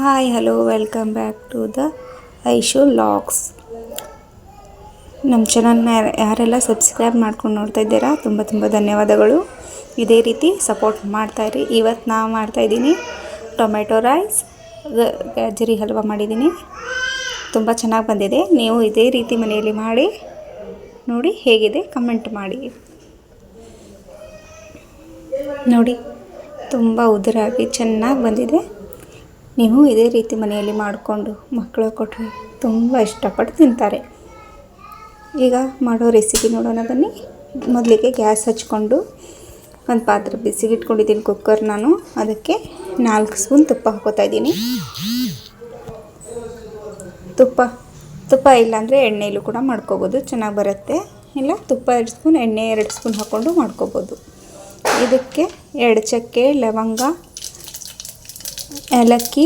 Hi hello welcome back to the Aishu logs ನಮ್ಮ ಚಾನಲ್ನ ಯಾರೆಲ್ಲ ಸಬ್ಸ್ಕ್ರೈಬ್ ಮಾಡ್ಕೊಂಡು ನೋಡ್ತಾ ಇದ್ದೀರಾ, ತುಂಬ ತುಂಬ ಧನ್ಯವಾದಗಳು. ಇದೇ ರೀತಿ ಸಪೋರ್ಟ್ ಮಾಡ್ತಾಯಿರಿ ಇವತ್ತು ನಾವು ಮಾಡ್ತಾಯಿದ್ದೀನಿ ಟೊಮೆಟೊ ರೈಸ್ ಗಜ್ಜರಿ ಹಲ್ವ ಮಾಡಿದ್ದೀನಿ. ತುಂಬ ಚೆನ್ನಾಗಿ ಬಂದಿದೆ. ನೀವು ಇದೇ ರೀತಿ ಮನೆಯಲ್ಲಿ ಮಾಡಿ, ನೋಡಿ ಹೇಗಿದೆ ಕಮೆಂಟ್ ಮಾಡಿ. ನೋಡಿ, ತುಂಬ ಉದುರಾಗಿ ಚೆನ್ನಾಗಿ ಬಂದಿದೆ. ನೀವು ಇದೇ ರೀತಿ ಮನೆಯಲ್ಲಿ ಮಾಡಿಕೊಂಡು ಮಕ್ಕಳು ಕೊಟ್ಟರೆ ತುಂಬ ಇಷ್ಟಪಟ್ಟು ತಿಂತಾರೆ. ಈಗ ಮಾಡೋ ರೆಸಿಪಿ ನೋಡೋಣ ಬನ್ನಿ. ಮೊದಲಿಗೆ ಗ್ಯಾಸ್ ಹಚ್ಕೊಂಡು ಒಂದು ಪಾತ್ರೆ ಬಿಸಿಗೆ ಇಟ್ಕೊಂಡಿದ್ದೀನಿ ಕುಕ್ಕರ್ ನಾನು. ಅದಕ್ಕೆ ನಾಲ್ಕು ಸ್ಪೂನ್ ತುಪ್ಪ ಹಾಕೋತಾ ಇದ್ದೀನಿ. ತುಪ್ಪ ತುಪ್ಪ ಇಲ್ಲಾಂದರೆ ಎಣ್ಣೆಯಲ್ಲೂ ಕೂಡ ಮಾಡ್ಕೋಬೋದು. ಚೆನ್ನಾಗಿ ಬರುತ್ತೆ. ಇಲ್ಲ, ತುಪ್ಪ ಎರಡು ಸ್ಪೂನ್, ಎಣ್ಣೆ ಎರಡು ಸ್ಪೂನ್ ಹಾಕ್ಕೊಂಡು ಮಾಡ್ಕೋಬೋದು. ಇದಕ್ಕೆ ಎರಡು ಚಕ್ಕೆ ಲವಂಗ ಏಲಕ್ಕಿ,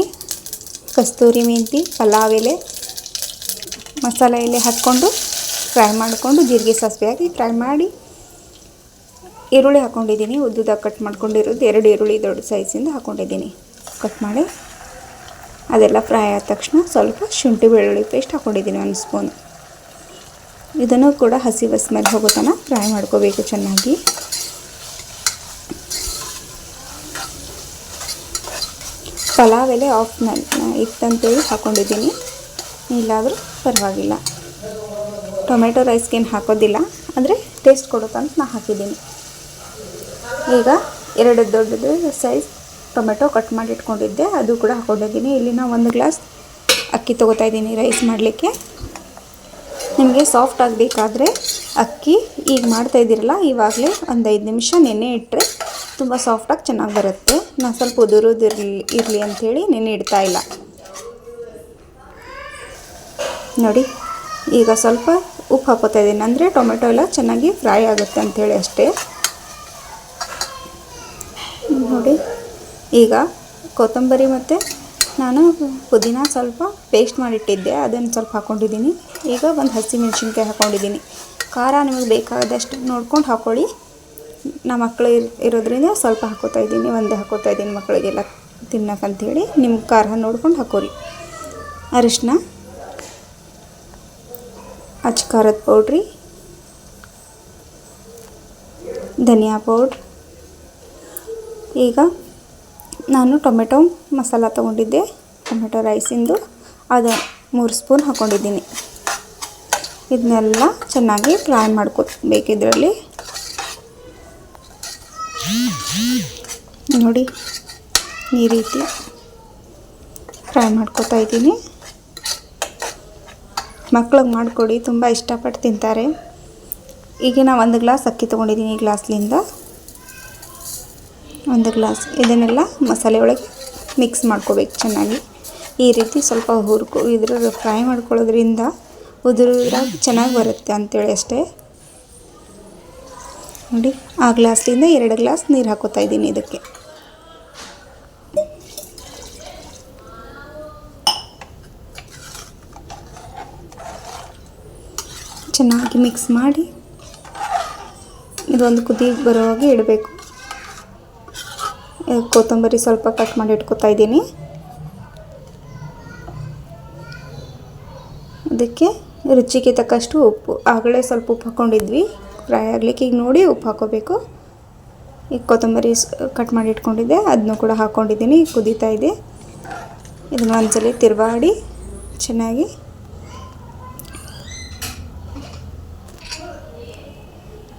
ಕಸ್ತೂರಿ ಮೆಂತಿ, ಪಲಾವ್ ಎಲೆ, ಮಸಾಲೆ ಎಲೆ ಹಾಕ್ಕೊಂಡು ಫ್ರೈ ಮಾಡಿಕೊಂಡು ಜೀರಿಗೆ ಸಾಸಿವೆ ಹಾಕಿ ಫ್ರೈ ಮಾಡಿ ಈರುಳ್ಳಿ ಹಾಕ್ಕೊಂಡಿದ್ದೀನಿ ಉದ್ದುದಾಗ ಕಟ್ ಮಾಡ್ಕೊಂಡಿರೋದು ಎರಡು ಈರುಳ್ಳಿ ದೊಡ್ಡ ಸೈಜಿಂದ ಹಾಕ್ಕೊಂಡಿದ್ದೀನಿ ಕಟ್ ಮಾಡಿ ಅದೆಲ್ಲ ಫ್ರೈ ಆದ ತಕ್ಷಣ ಸ್ವಲ್ಪ ಶುಂಠಿ ಬೆಳ್ಳುಳ್ಳಿ ಪೇಸ್ಟ್ ಹಾಕ್ಕೊಂಡಿದ್ದೀನಿ ಒಂದು ಸ್ಪೂನ್. ಇದನ್ನು ಕೂಡ ಹಸಿ ಬಸ್ ಮೇಲೆ ಹೋಗೋ ತನಕ ಫ್ರೈ ಮಾಡ್ಕೋಬೇಕು ಚೆನ್ನಾಗಿ. ಪಲಾವ್ ಎಲೆ ಆಫ್ ಇತ್ತಂತೇಳಿ ಹಾಕ್ಕೊಂಡಿದ್ದೀನಿ ಇಲ್ಲಾದರೂ ಪರವಾಗಿಲ್ಲ. ಟೊಮೆಟೊ ರೈಸ್ಗೇನು ಹಾಕೋದಿಲ್ಲ. ಅಂದರೆ ಟೇಸ್ಟ್ ಕೊಡುತ್ತಂತ ನಾನು ಹಾಕಿದ್ದೀನಿ. ಈಗ ಎರಡು ದೊಡ್ಡದು ಸೈಜ್ ಟೊಮೆಟೊ ಕಟ್ ಮಾಡಿ ಇಟ್ಕೊಂಡಿದ್ದೆ ಅದು ಕೂಡ ಹಾಕೊಂಡಿದ್ದೀನಿ. ಇಲ್ಲಿ ನಾನು ಒಂದು ಗ್ಲಾಸ್ ಅಕ್ಕಿ ತೊಗೋತಾ ಇದ್ದೀನಿ ರೈಸ್ ಮಾಡಲಿಕ್ಕೆ. ನಿಮಗೆ ಸಾಫ್ಟ್ ಆಗಬೇಕಾದ್ರೆ ಅಕ್ಕಿ ಈಗ ಮಾಡ್ತಾ ಇದ್ದೀರಲ್ಲ, ಇವಾಗಲೇ ಒಂದು ಐದು ನಿಮಿಷ ನೆನೆ ಇಟ್ಟರೆ ತುಂಬ ಸಾಫ್ಟಾಗಿ ಚೆನ್ನಾಗಿ ಬರುತ್ತೆ. ನಾನು ಸ್ವಲ್ಪ ಉದುರೋದಿರಲಿ ಇರಲಿ ಅಂಥೇಳಿ ನೆನೆ ಇಡ್ತಾ ಇಲ್ಲ. ನೋಡಿ, ಈಗ ಸ್ವಲ್ಪ ಉಪ್ಪು ಹಾಕೋತಾ ಇದ್ದೀನಿ. ಅಂದರೆ ಟೊಮೆಟೊ ಎಲ್ಲ ಚೆನ್ನಾಗಿ ಫ್ರೈ ಆಗುತ್ತೆ ಅಂಥೇಳಿ ಅಷ್ಟೇ. ನೋಡಿ, ಈಗ ಕೊತ್ತಂಬರಿ ಮತ್ತು ನಾನು ಪುದೀನ ಸ್ವಲ್ಪ ಪೇಸ್ಟ್ ಮಾಡಿಟ್ಟಿದ್ದೆ. ಅದನ್ನು ಸ್ವಲ್ಪ ಹಾಕ್ಕೊಂಡಿದ್ದೀನಿ ಈಗ ಒಂದು ಹಸಿಮೆಣ್ಸಿನ್ಕಾಯಿ ಹಾಕ್ಕೊಂಡಿದ್ದೀನಿ ಖಾರ ನಿಮಗೆ ಬೇಕಾದಷ್ಟು ನೋಡ್ಕೊಂಡು ಹಾಕ್ಕೊಳ್ಳಿ ನಮ್ಮ ಮಕ್ಕಳು ಇರ್, ಇರೋದ್ರಿಂದ ಸ್ವಲ್ಪ ಹಾಕೋತಾ ಇದ್ದೀನಿ, ಒಂದೇ ಹಾಕೋತಾ ಇದ್ದೀನಿ ಮಕ್ಕಳಿಗೆಲ್ಲ ತಿನ್ನಕ್ಕಂಥೇಳಿ ನಿಮ್ಮ ಖಾರ ನೋಡ್ಕೊಂಡು ಹಾಕೋರಿ. ಅರಿಶಿನ ಅಚ್ ಖಾರದ ಪೌಡ್ರಿ, ಧನಿಯಾ ಪೌಡ್ರ್. ಈಗ ನಾನು ಟೊಮೆಟೊ ಮಸಾಲ ತೊಗೊಂಡಿದ್ದೆ, ಟೊಮೆಟೊ ರೈಸಿಂದು. ಅದು ಮೂರು ಸ್ಪೂನ್ ಹಾಕ್ಕೊಂಡಿದ್ದೀನಿ ಇದನ್ನೆಲ್ಲ ಚೆನ್ನಾಗಿ ಫ್ರೈ ಮಾಡ್ಕೋಬೇಕು ಇದರಲ್ಲಿ ನೋಡಿ, ಈ ರೀತಿ ಫ್ರೈ ಮಾಡ್ಕೋತಾ ಇದ್ದೀನಿ. ಮಕ್ಳಿಗೆ ಮಾಡಿಕೊಡಿ, ತುಂಬ ಇಷ್ಟಪಟ್ಟು ತಿಂತಾರೆ. ಈಗ ನಾನು ಒಂದು ಗ್ಲಾಸ್ ಅಕ್ಕಿ ತೊಗೊಂಡಿದ್ದೀನಿ ಈ ಗ್ಲಾಸ್ಲಿಂದ. ಒಂದು ಗ್ಲಾಸ್ ಇದನ್ನೆಲ್ಲ ಮಸಾಲೆ ಒಳಗೆ ಮಿಕ್ಸ್ ಮಾಡ್ಕೋಬೇಕು ಚೆನ್ನಾಗಿ. ಈ ರೀತಿ ಸ್ವಲ್ಪ ಹುರ್ಕೊ ಇದ್ರ ಫ್ರೈ ಮಾಡ್ಕೊಳ್ಳೋದ್ರಿಂದ ಉದುರು ಚೆನ್ನಾಗಿ ಬರುತ್ತೆ ಅಂಥೇಳಿ ಅಷ್ಟೇ. ನೋಡಿ, ಆ ಗ್ಲಾಸ್ಲಿಂದ ಎರಡು ಗ್ಲಾಸ್ ನೀರು ಹಾಕೋತಾ ಇದ್ದೀನಿ ಇದಕ್ಕೆ. ಚೆನ್ನಾಗಿ ಮಿಕ್ಸ್ ಮಾಡಿ ಇದೊಂದು ಕುದಿ ಬರೋವಾಗೆ ಇಡಬೇಕು. ಕೊತ್ತಂಬರಿ ಸ್ವಲ್ಪ ಕಟ್ ಮಾಡಿ ಇಟ್ಕೊತಾ ಇದ್ದೀನಿ. ಅದಕ್ಕೆ ರುಚಿಗೆ ತಕ್ಕಷ್ಟು ಉಪ್ಪು. ಆಗಲೇ ಸ್ವಲ್ಪ ಉಪ್ಪು ಹಾಕ್ಕೊಂಡಿದ್ವಿ ಫ್ರೈ ಆಗಲಿಕ್ಕೆ ಈಗ ನೋಡಿ ಉಪ್ಪು ಹಾಕೋಬೇಕು. ಈಗ ಕೊತ್ತಂಬರಿ ಕಟ್ ಮಾಡಿ ಇಟ್ಕೊಂಡಿದ್ದೆ. ಅದನ್ನು ಕೂಡ ಹಾಕ್ಕೊಂಡಿದ್ದೀನಿ ಕುದೀತಾ ಇದೆ. ಇದನ್ನು ಒಂದ್ಸಲ ತಿರುವಾಡಿ ಚೆನ್ನಾಗಿ.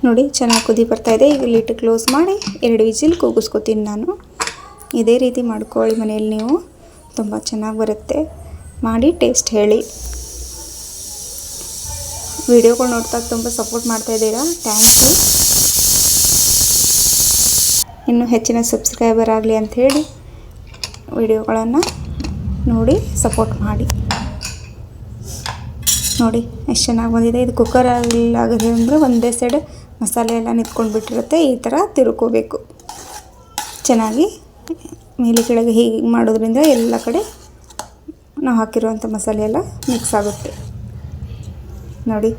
ನೋಡಿ ಚೆನ್ನಾಗಿ ಕುದಿ ಬರ್ತಾಯಿದೆ ಈಗ ಲಿಟ್ ಕ್ಲೋಸ್ ಮಾಡಿ ಎರಡು ವಿಜಿಲ್ ಕೂಗಿಸ್ಕೊತೀನಿ ನಾನು. ಇದೇ ರೀತಿ ಮಾಡ್ಕೊಳ್ಳಿ ಮನೆಯಲ್ಲಿ ನೀವು. ತುಂಬ ಚೆನ್ನಾಗಿ ಬರುತ್ತೆ. ಮಾಡಿ ಟೇಸ್ಟ್ ಹೇಳಿ. ವಿಡಿಯೋಗಳು ನೋಡ್ತಾ ತುಂಬ ಸಪೋರ್ಟ್ ಮಾಡ್ತಾ ಇದ್ದೀರಾ? ಥ್ಯಾಂಕ್ ಯು ಇನ್ನೂ ಹೆಚ್ಚಿನ ಸಬ್ಸ್ಕ್ರೈಬರ್ ಆಗಲಿ ಅಂಥೇಳಿ ವಿಡಿಯೋಗಳನ್ನು ನೋಡಿ ಸಪೋರ್ಟ್ ಮಾಡಿ. ನೋಡಿ, ಎಷ್ಟು ಚೆನ್ನಾಗಿ ಬಂದಿದೆ. ಇದು ಕುಕ್ಕರಲ್ಲಿ ಆಗಲಿ ಅಂದರೆ ಒಂದೇ ಸೈಡ್ ಮಸಾಲೆ ಎಲ್ಲ ನಿಂತ್ಕೊಂಡು ಬಿಟ್ಟಿರುತ್ತೆ. ಈ ಥರ ತಿರುಕೋಬೇಕು. ಚೆನ್ನಾಗಿ ಮೇಲೆ ಕೆಳಗೆ ಹೀಗೆ ಮಾಡೋದ್ರಿಂದ ಎಲ್ಲ ಕಡೆ ನಾವು ಹಾಕಿರುವಂಥ ಮಸಾಲೆ ಎಲ್ಲ ಮಿಕ್ಸ್ ಆಗುತ್ತೆ. ನೋಡಿ,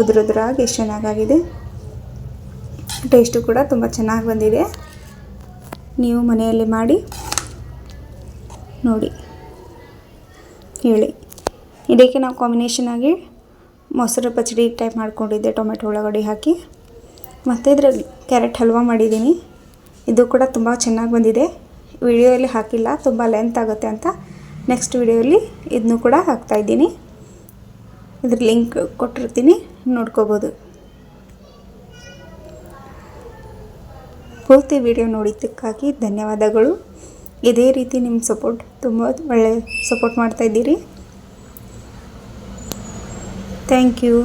ಉದುರುದ್ರಾಗಿ ಎಷ್ಟು ಚೆನ್ನಾಗಾಗಿದೆ. ಟೇಸ್ಟು ಕೂಡ ತುಂಬ ಚೆನ್ನಾಗಿ ಬಂದಿದೆ. ನೀವು ಮನೆಯಲ್ಲಿ ಮಾಡಿ, ನೋಡಿ, ಹೇಳಿ. ಇದಕ್ಕೆ ನಾವು ಕಾಂಬಿನೇಷನ್ ಆಗಿ ಮೊಸರು ಪಚಡಿ ಟೈಪ್ ಮಾಡಿಕೊಂಡಿದ್ದೆ, ಟೊಮೆಟೊ ಒಳಗಡೆ ಹಾಕಿ. ಮತ್ತು ಇದರಲ್ಲಿ ಕ್ಯಾರೆಟ್ ಹಲ್ವಾ ಮಾಡಿದ್ದೀನಿ. ಇದು ಕೂಡ ತುಂಬ ಚೆನ್ನಾಗಿ ಬಂದಿದೆ. ವಿಡಿಯೋಲಿ ಹಾಕಿಲ್ಲ, ತುಂಬ ಲೆಂತ್ ಆಗುತ್ತೆ ಅಂತ ನೆಕ್ಸ್ಟ್ ವಿಡಿಯೋಲಿ ಇದನ್ನು ಕೂಡ ಹಾಕ್ತಾಯಿದ್ದೀನಿ ಇದ್ರ ಲಿಂಕ್ ಕೊಟ್ಟಿರ್ತೀನಿ, ನೋಡ್ಕೋಬೋದು. ಪೂರ್ತಿ ವಿಡಿಯೋ ನೋಡಿದ್ದಕ್ಕಾಗಿ ಧನ್ಯವಾದಗಳು. ಇದೇ ರೀತಿ ನಿಮ್ಮ ಸಪೋರ್ಟ್ ತುಂಬ ಒಳ್ಳೆ ಸಪೋರ್ಟ್ ಮಾಡ್ತಾಯಿದ್ದೀರಿ ಥ್ಯಾಂಕ್ ಯು